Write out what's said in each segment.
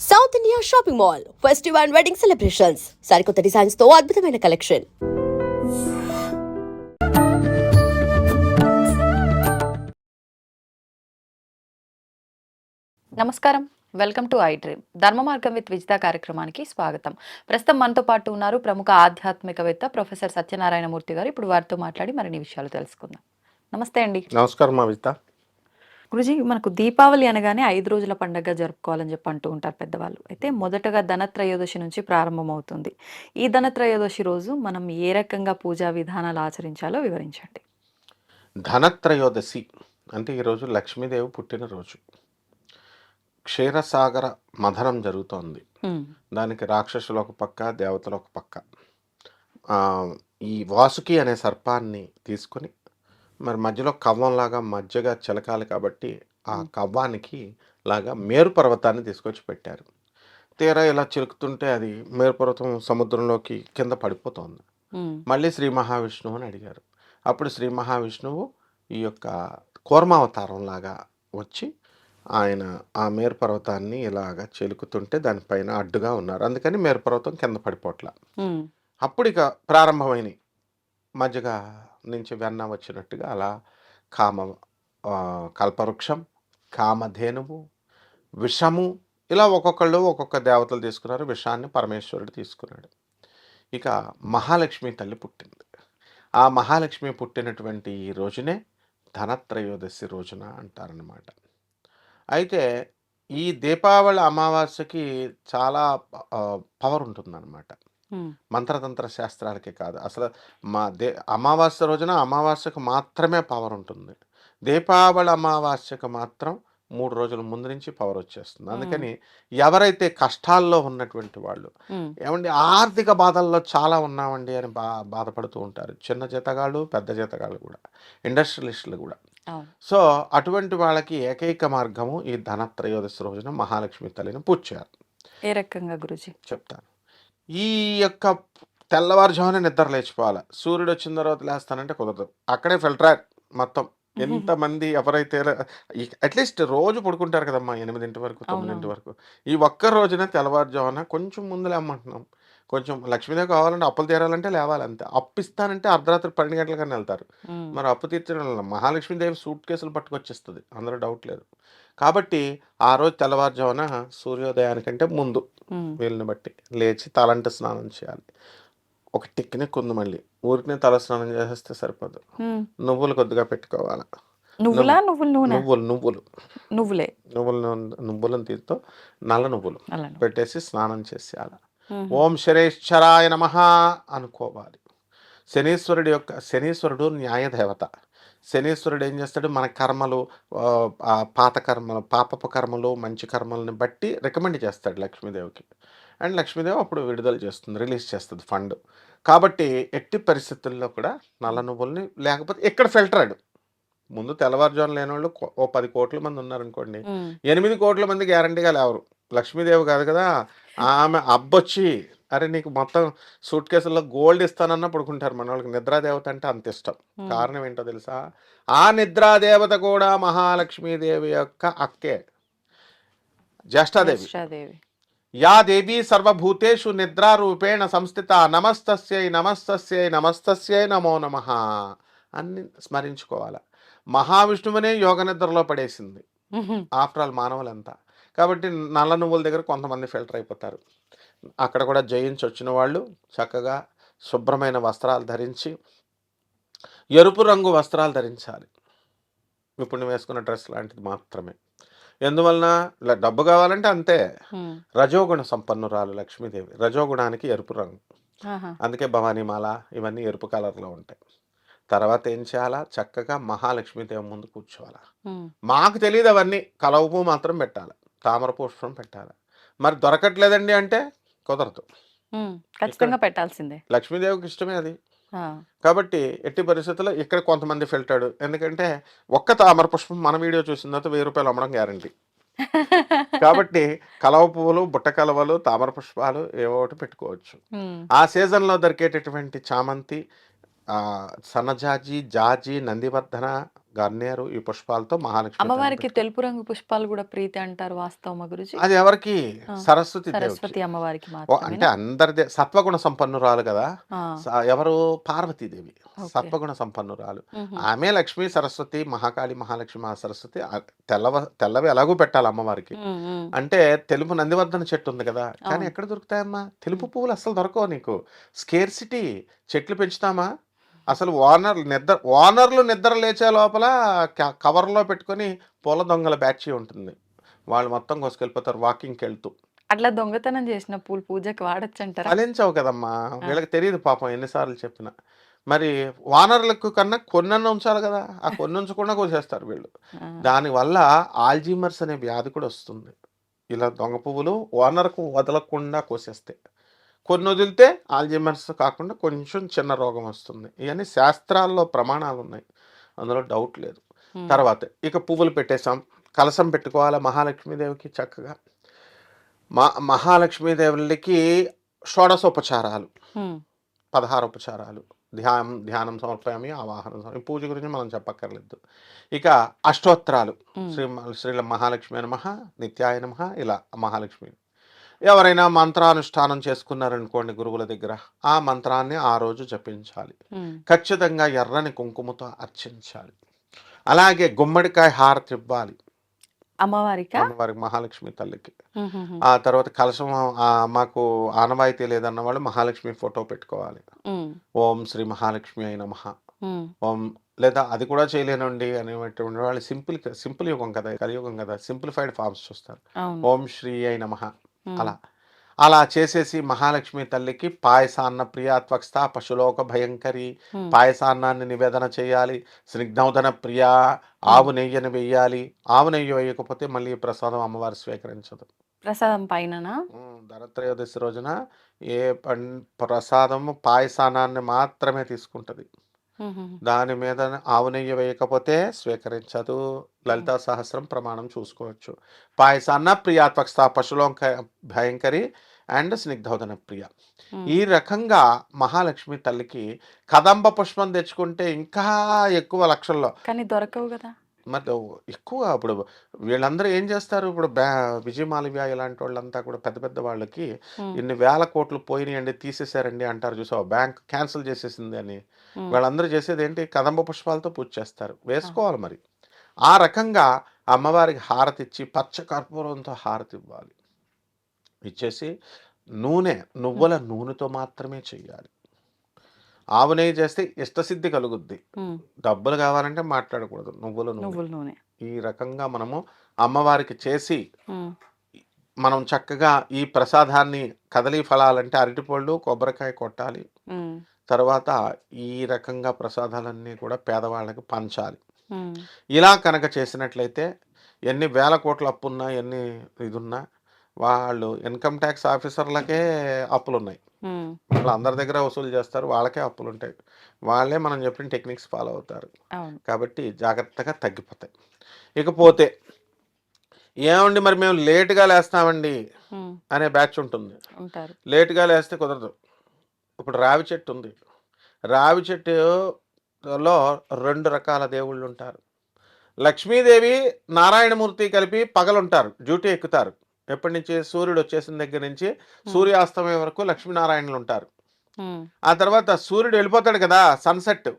South India shopping mall festival and wedding celebrations సరికొత్త డిజైన్స్తో అద్భుతమైన కలెక్షన్ నమస్కారం. వెల్కమ్ టు ఐ డ్రీమ్ ధర్మ మార్గం విత్ విజిత కార్యక్రమానికి స్వాగతం. ప్రస్తుతం మనతో పాటు ఉన్నారు ప్రముఖ ఆధ్యాత్మికవేత్త ప్రొఫెసర్ సత్యనారాయణమూర్తి గారు. ఇప్పుడు వారితో మాట్లాడి మరిన్ని విషయాలు తెలుసుకుందాం. నమస్తే అండి. నమస్కారం మా విజిత. గురుజీ మనకు దీపావళి అనగానే ఐదు రోజుల పండుగ జరుపుకోవాలని చెప్పి అంటూ ఉంటారు పెద్దవాళ్ళు. అయితే మొదటగా ధనత్రయోదశి నుంచి ప్రారంభమవుతుంది. ఈ ధనత్రయోదశి రోజు మనం ఏ రకంగా పూజా విధానాలు ఆచరించాలో వివరించండి. ధనత్రయోదశి అంటే ఈరోజు లక్ష్మీదేవి పుట్టినరోజు. క్షీరసాగర మథనం జరుగుతోంది. దానికి రాక్షసులు ఒక పక్క దేవతలు ఒక పక్క. ఈ వాసుకి అనే సర్పాన్ని తీసుకొని మరి మధ్యలో కవ్వంలాగా మధ్యగా చిలకాలి కాబట్టి ఆ కవ్వానికి లాగా మేరు పర్వతాన్ని తీసుకొచ్చి పెట్టారు. తీరా ఇలా చిలుకుతుంటే అది మేరు పర్వతం సముద్రంలోకి కింద పడిపోతోంది. మళ్ళీ శ్రీ మహావిష్ణువు అని అడిగారు. అప్పుడు శ్రీ మహావిష్ణువు ఈ యొక్క కూర్మావతారం లాగా వచ్చి ఆయన ఆ మేరు పర్వతాన్ని ఇలాగా చెలుకుతుంటే దానిపైన అడ్డుగా ఉన్నారు. అందుకని మేరు పర్వతం కింద పడిపోట్ల. హ్మ్. అప్పుడు ఇక ప్రారంభమైనవి మజ్జిగ నుంచి వెన్న వచ్చినట్టుగా అలా కామ కల్పవృక్షం కామధేనువు విషము ఇలా ఒక్కొక్కళ్ళు ఒక్కొక్క దేవతలు తీసుకున్నారు. విషాన్ని పరమేశ్వరుడు తీసుకున్నాడు. ఇక మహాలక్ష్మి తల్లి పుట్టింది. ఆ మహాలక్ష్మి పుట్టినటువంటి ఈ రోజునే ధనత్రయోదశి రోజున అంటారనమాట అయితే ఈ దీపావళి అమావాస్యకి చాలా పవర్ ఉంటుందన్నమాట. మంత్రతంత్ర శాస్త్రాలకే కాదు. అసలు మా దే అమావాస్య రోజున అమావాస్యకు మాత్రమే పవర్ ఉంటుంది. దీపావళి అమావాస్యకు మాత్రం మూడు రోజుల ముందు నుంచి పవర్ వచ్చేస్తుంది. అందుకని ఎవరైతే కష్టాల్లో ఉన్నటువంటి వాళ్ళు. ఏమండి ఆర్థిక బాధల్లో చాలా ఉన్నామండి అని బా బాధపడుతూ ఉంటారు. చిన్న జీతగాళ్ళు పెద్ద జీతగాళ్ళు కూడా ఇండస్ట్రియలిస్టులు కూడా. సో అటువంటి వాళ్ళకి ఏకైక మార్గము ఈ ధనత్రయోదశి రోజున మహాలక్ష్మి తల్లిని పూజ చేయాలి. ఏ రకంగా గురుజీ? చెప్తాను. ఈ యొక్క తెల్లవారుజామున నిద్ర లేచిపోవాలి. సూర్యుడు వచ్చిన తర్వాత లేస్తానంటే కుదరదు. అక్కడే ఫిల్టర్ మొత్తం. ఎంతమంది ఎవరైతే అట్లీస్ట్ రోజు పడుకుంటారు కదమ్మా ఎనిమిదింటి వరకు తొమ్మిదింటి. వరకు. ఈ ఒక్క రోజున తెల్లవారుజామున కొంచెం ముందు లేమంటున్నాం. కొంచెం లక్ష్మీదేవి కావాలంటే అప్పులు తీరాలంటే లేవాలి అంతే అప్పు ఇస్తానంటే అర్ధరాత్రి పన్నెండు గంటలకన్నా వెళ్తారు. మరి అప్పు తీర్చడం వల్ల మహాలక్ష్మీదేవి సూట్ కేసులు పట్టుకొచ్చేస్తుంది. అందులో డౌట్ లేదు. కాబట్టి ఆ రోజు తెల్లవారుజామున సూర్యోదయానికంటే ముందు. వీళ్ళని బట్టి లేచి తలంట స్నానం చేయాలి. ఒక టెక్నిక్ ఉంది మళ్ళీ. ఊరికనే తల స్నానం చేసేస్తే సరిపోదు. నువ్వులు కొద్దిగా పెట్టుకోవాలి? నువ్వులా నువ్వుల నూనె? నువ్వులు నువ్వులు. నువ్వులే. నువ్వుల నువ్వులను తీరుతో నల్ల నువ్వులు పెట్టేసి స్నానం చేసేయాలి. ఓం శనేశ్వరాయ నమ అనుకోవాలి. శనీశ్వరుడి యొక్క శనీశ్వరుడు న్యాయదేవత. శనీశ్వరుడు ఏం చేస్తాడు? మన కర్మలు పాత కర్మలు పాపపు కర్మలు మంచి కర్మలను బట్టి రికమెండ్ చేస్తాడు లక్ష్మీదేవికి. అండ్ లక్ష్మీదేవి అప్పుడు విడుదల చేస్తుంది రిలీజ్ చేస్తుంది ఫండ్. కాబట్టి ఎట్టి పరిస్థితుల్లో కూడా నల్ల నువ్వుల్ని లేకపోతే ఇక్కడ ఫిల్టర్డ్ ముందు తెల్లవారుజాము లేని వాళ్ళు ఓ పది కోట్ల మంది ఉన్నారనుకోండి. ఎనిమిది కోట్ల మంది గ్యారంటీగా లేవరు. లక్ష్మీదేవి కాదు కదా ఆమె అబ్బొచ్చి అరే నీకు మొత్తం సూట్ కేసుల్లో గోల్డ్ ఇస్తానన్న పడుకుంటారు మన వాళ్ళకి నిద్రాదేవత అంటే అంత ఇష్టం. కారణం ఏంటో తెలుసా? ఆ నిద్రాదేవత కూడా మహాలక్ష్మీదేవి యొక్క అక్కే. జ్యేష్ఠాదేవి. యా దేవి సర్వభూతేషు నిద్రారూపేణ సంస్థిత నమస్తస్యై నమస్తస్యై నమస్తస్యై నమో నమ అన్ని స్మరించుకోవాలి. మహావిష్ణువునే యోగ నిద్రలో పడేసింది. ఆఫ్టర్ ఆల్ మానవులంతా. కాబట్టి నల్ల నువ్వుల దగ్గర కొంతమంది ఫిల్టర్ అయిపోతారు. అక్కడ కూడా జయించి వచ్చిన వాళ్ళు చక్కగా శుభ్రమైన వస్త్రాలు ధరించి ఎరుపు రంగు వస్త్రాలు ధరించాలి. ఇప్పుడు నువ్వు వేసుకున్న డ్రెస్ లాంటిది మాత్రమే. ఎందువలన డబ్బు కావాలంటే అంతే. రజోగుణ సంపన్నురాలు లక్ష్మీదేవి. రజోగుణానికి ఎరుపు రంగు. అందుకే భవానీమాల ఇవన్నీ ఎరుపు కలర్లో ఉంటాయి. తర్వాత ఏం చేయాలా? చక్కగా మహాలక్ష్మీదేవి ముందు కూర్చోవాలా. మాకు తెలియదు అవన్నీ. కలవ పువ్వు మాత్రం పెట్టాలి. తామర పుష్పం పెట్టాలి. మరి దొరకట్లేదండి అంటే కుదరదు. ఖచ్చితంగా పెట్టాల్సిందే. లక్ష్మీదేవికి ఇష్టమే అది. కాబట్టి ఎట్టి పరిస్థితుల్లో ఇక్కడ కొంతమంది ఫిల్టర్డ్. ఎందుకంటే ఒక్క తామర పుష్పం మన వీడియో చూసిన తర్వాత వెయ్యి రూపాయలు అమ్మడం గ్యారంటీ. కాబట్టి కలవ పువ్వులు బుట్ట కలవలు తామర పుష్పాలు ఏవో ఒకటి పెట్టుకోవచ్చు. ఆ సీజన్లో దొరికేటటువంటి చామంతి సన్నజాజి జాజి నందివర్ధన గన్నేరు ఈ పుష్పాలతో మహాలక్ష్మి అమ్మవారికి తెలుపు రంగు పుష్పాలు కూడా ప్రీతి అంటారు వాస్తవమా గురుజీ. అది ఎవరికి? సరస్వతి సరస్వతి అమ్మవారికి అంటే అందరిదే సత్వగుణ సంపన్నురాలు కదా? ఎవరు? పార్వతీదేవి. సత్వగుణ సంపన్నురాలు. ఆమె లక్ష్మి సరస్వతి మహాకాళి మహాలక్ష్మి మహాసరస్వతి ఆ తెల్లవ తెల్లవి ఎలాగూ పెట్టాలి అమ్మవారికి. అంటే తెలుపు నందివర్ధన చెట్టు ఉంది కదా? కానీ. ఎక్కడ దొరుకుతాయమ్మా? తెలుపు పువ్వులు అసలు దొరకవు నీకు. స్కేర్సిటీ. చెట్లు పెంచుతామా? అసలు ఓనర్లు నిద్ర ఓనర్లు నిద్ర లేచే లోపల కవర్లో పెట్టుకొని పూల దొంగల బ్యాచ్ ఉంటుంది. వాళ్ళు మొత్తం కోసుకెళ్ళిపోతారు వాకింగ్కి వెళ్తూ. అట్లా దొంగతనం చేసిన పూలు పూజకి వాడచ్చు అంటారా ఫలించవు కదమ్మా. వీళ్ళకి తెలియదు పాపం ఎన్నిసార్లు చెప్పినా. మరి వానర్లకు కన్నా కొన్నన్న ఉంచాలి కదా ఆ కొన్ని ఉంచకుండా కోసేస్తారు వీళ్ళు. దానివల్ల ఆల్జీమర్స్ అనే వ్యాధి కూడా వస్తుంది. ఇలా దొంగ పువ్వులు ఓనర్కు వదలకుండా కోసేస్తాయి కొన్ని వదిలితే ఆల్జీమర్స్ కాకుండా కొంచెం చిన్న రోగం వస్తుంది. ఇవన్నీ శాస్త్రాల్లో ప్రమాణాలు ఉన్నాయి అందులో డౌట్ లేదు. తర్వాత ఇక పువ్వులు పెట్టేశాం. కలసం పెట్టుకోవాలి మహాలక్ష్మీదేవికి చక్కగా? మా మహాలక్ష్మీదేవులకి షోడశోపచారాలు. పదహారు ఉపచారాలు ధ్యానం ధ్యానం సమర్పయామి ఆవాహనం. పూజ గురించి మనం చెప్పక్కర్లేదు. ఇక అష్టోత్తరాలు. శ్రీ శ్రీ మహాలక్ష్మి నమ నిత్యాయ నమ ఇలా మహాలక్ష్మి. ఎవరైనా మంత్రానుష్ఠానం చేసుకున్నారనుకోండి గురువుల దగ్గర ఆ మంత్రాన్ని ఆ రోజు జపించాలి. ఖచ్చితంగా ఎర్రని కుంకుమతో అర్చించాలి. అలాగే గుమ్మడికాయ హారతి ఇవ్వాలి. అమ్మవారిక? అమ్మవారికి మహాలక్ష్మి తల్లికి. ఆ తర్వాత కలశం ఆ, మాకు ఆనవాయితీ లేదన్న వాళ్ళు మహాలక్ష్మి ఫోటో పెట్టుకోవాలి. ఓం శ్రీ మహాలక్ష్మి అయిన మహా ఓం లేదా అది కూడా చేయలేనండి అనేటువంటి వాళ్ళు సింపుల్ సింపుల్ యుగం కదా కలియుగం కదా సింప్లిఫైడ్ ఫార్మ్స్ చూస్తారు. ఓం శ్రీ అయిన మహా అలా అలా చేసేసి మహాలక్ష్మి తల్లికి పాయసాన్న ప్రియ త్వక్స్థ పశులోక భయంకరి పాయసాన్నాన్ని నివేదన చేయాలి. స్నిగ్ధౌదన ప్రియ ఆవు నెయ్యని వెయ్యాలి ఆవు నెయ్యి వేయకపోతే మళ్ళీ ప్రసాదం అమ్మవారు స్వీకరించదు. ప్రసాదం పైననా? ఉమ్, ధనత్రయోదశి రోజున ఏ ప్రసాదము పాయసానాన్ని మాత్రమే తీసుకుంటది. దాని మీద ఆవు నెయ్యి వేయకపోతే స్వీకరించదు. లలితా సహస్రం ప్రమాణం చూసుకోవచ్చు. పాయసాన్న ప్రియాత్వక్స్థ పశులోక భయంకరి అండ్ స్నిగ్ధోదన ప్రియ. ఈ రకంగా మహాలక్ష్మి తల్లికి కదంబ పుష్పం తెచ్చుకుంటే ఇంకా ఎక్కువ లక్షల్లో. కానీ దొరకవు కదా. మరి ఎక్కువ ఇప్పుడు వీళ్ళందరూ ఏం చేస్తారు? ఇప్పుడు బ్యా విజయ మాలవ్య ఇలాంటి వాళ్ళంతా కూడా పెద్ద పెద్ద వాళ్ళకి ఇన్ని వేల కోట్లు పోయినాయండి తీసేశారండి అంటారు చూసావా? బ్యాంక్ క్యాన్సిల్ చేసేసింది అని. వాళ్ళందరూ చేసేది ఏంటి? కదంబ పుష్పాలతో పూజ చేస్తారు. వేసుకోవాలి మరి. ఆ రకంగా అమ్మవారికి హారతి ఇచ్చి పచ్చ కర్పూరంతో హారతి ఇవ్వాలి. ఇచ్చేసి నూనె నువ్వుల నూనెతో మాత్రమే చెయ్యాలి. ఆవు నెయ్యి చేస్తే ఇష్టసిద్ధి కలుగుద్ది. డబ్బులు కావాలంటే మాట్లాడకూడదు. నువ్వుల నూనె. ఈ రకంగా మనము అమ్మవారికి చేసి మనం చక్కగా ఈ ప్రసాదాన్ని కదలీ ఫలాలంటే అరటిపళ్ళు కొబ్బరికాయ కొట్టాలి. తర్వాత ఈ రకంగా ప్రసాదాలన్నీ కూడా పేదవాళ్ళకి పంచాలి. ఇలా కనుక చేసినట్లయితే ఎన్ని వేల కోట్ల అప్పు ఉన్నా ఎన్ని ఇది ఉన్నా వాళ్ళు ఇన్కమ్ ట్యాక్స్ ఆఫీసర్లకే అప్పులు ఉన్నాయి ఉమ్, వాళ్ళు అందరి దగ్గర వసూలు చేస్తారు. వాళ్ళకే అప్పులు ఉంటాయి వాళ్ళే మనం చెప్పిన టెక్నిక్స్ ఫాలో అవుతారు. కాబట్టి జాగ్రత్తగా తగ్గిపోతాయి. ఇకపోతే ఏమండి మరి మేము లేటుగా లేస్తామండి అనే బ్యాచ్ ఉంటుంది. లేటుగా లేస్తే కుదరదు. ఇప్పుడు రావి చెట్టు ఉంది. రావి చెట్టులో రెండు రకాల దేవుళ్ళు ఉంటారు లక్ష్మీదేవి నారాయణమూర్తి కలిపి పగలుంటారు. డ్యూటీ ఎక్కుతారు. ఎప్పటి నుంచి? సూర్యుడు వచ్చేసిన దగ్గర నుంచి సూర్యాస్తమయం వరకు లక్ష్మీనారాయణలు ఉంటారు ఆ తర్వాత సూర్యుడు వెళ్ళిపోతాడు కదా సన్సెట్.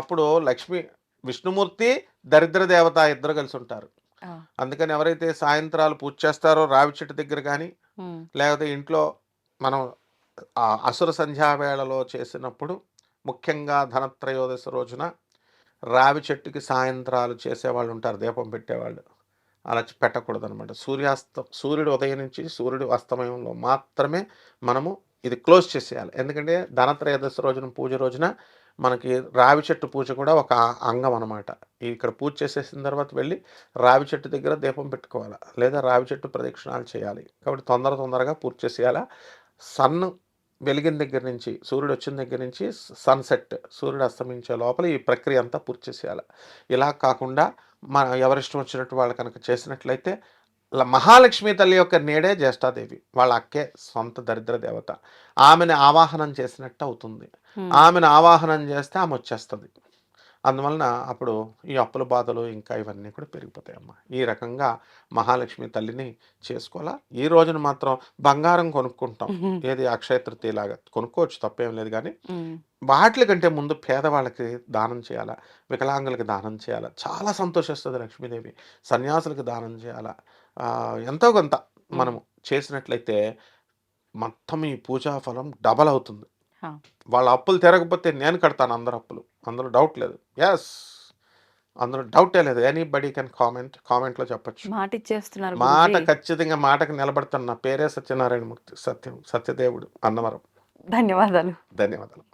అప్పుడు లక్ష్మి విష్ణుమూర్తి దరిద్ర దేవత ఇద్దరు కలిసి ఉంటారు అందుకని ఎవరైతే సాయంత్రాలు పూజ చేస్తారో రావి చెట్టు దగ్గర కానీ లేకపోతే ఇంట్లో మనం అసుర సంధ్యా వేళలో చేసినప్పుడు ముఖ్యంగా ధనత్రయోదశి రోజున రావి చెట్టుకి సాయంత్రాలు చేసేవాళ్ళు ఉంటారు దీపం పెట్టేవాళ్ళు. అలా పెట్టకూడదు అనమాట సూర్యాస్తం సూర్యుడు ఉదయం నుంచి సూర్యుడు అస్తమయంలో మాత్రమే మనము ఇది క్లోజ్ చేసేయాలి. ఎందుకంటే ధనత్రయోదశి రోజున పూజ రోజున మనకి రావి చెట్టు పూజ కూడా ఒక అంగం అనమాట ఇక్కడ పూజ చేసేసిన తర్వాత వెళ్ళి రావి చెట్టు దగ్గర దీపం పెట్టుకోవాలి? లేదా రావి చెట్టు ప్రదక్షిణాలు చేయాలి. కాబట్టి తొందర తొందరగా పూర్తి చేసేయాలి? సన్ వెలిగిన దగ్గర నుంచి సూర్యుడు వచ్చిన దగ్గర నుంచి సన్సెట్ సూర్యుడు అస్తమించే లోపల ఈ ప్రక్రియ అంతా పూర్తి చేసేయాలి? ఇలా కాకుండా మన ఎవరిష్టం వచ్చినట్టు వాళ్ళు కనుక చేసినట్లయితే మహాలక్ష్మి తల్లి యొక్క నేడే జ్యేష్ఠాదేవి వాళ్ళ అక్కే సొంత దరిద్ర దేవత. ఆమెను ఆవాహనం చేసినట్టు అవుతుంది. ఆమెను ఆవాహనం చేస్తే ఆమె వచ్చేస్తుంది. అందువలన అప్పుడు ఈ అప్పుల బాధలు ఇంకా ఇవన్నీ కూడా పెరిగిపోతాయమ్మా ఈ రకంగా మహాలక్ష్మి తల్లిని చేసుకోవాలా? ఈ రోజున మాత్రం బంగారం కొనుక్కుంటాం. ఏది అక్షయ తృతీయలాగా కొనుక్కోవచ్చు తప్పేం లేదు కానీ వాటి కంటే ముందు పేదవాళ్ళకి దానం చేయాలా? వికలాంగులకి దానం చేయాలా? చాలా సంతోషిస్తుంది లక్ష్మీదేవి. సన్యాసులకు దానం చేయాలా? ఎంతో కొంత మనము చేసినట్లయితే మొత్తం ఈ పూజా ఫలం డబల్ అవుతుంది. వాళ్ళ అప్పులు తిరగకపోతే నేను కడతాను అందరు అప్పులు. అందులో డౌట్ లేదు. ఎస్ అందులో డౌటే లేదు. Anybody can comment. కామెంట్లో చెప్పొచ్చు. మాట ఇచ్చేస్తున్నారు మాట. ఖచ్చితంగా మాటకు నిలబడుతున్న పేరే సత్యనారాయణమూర్తి సత్యం సత్యదేవుడు అన్నవరం. ధన్యవాదాలు. ధన్యవాదాలు.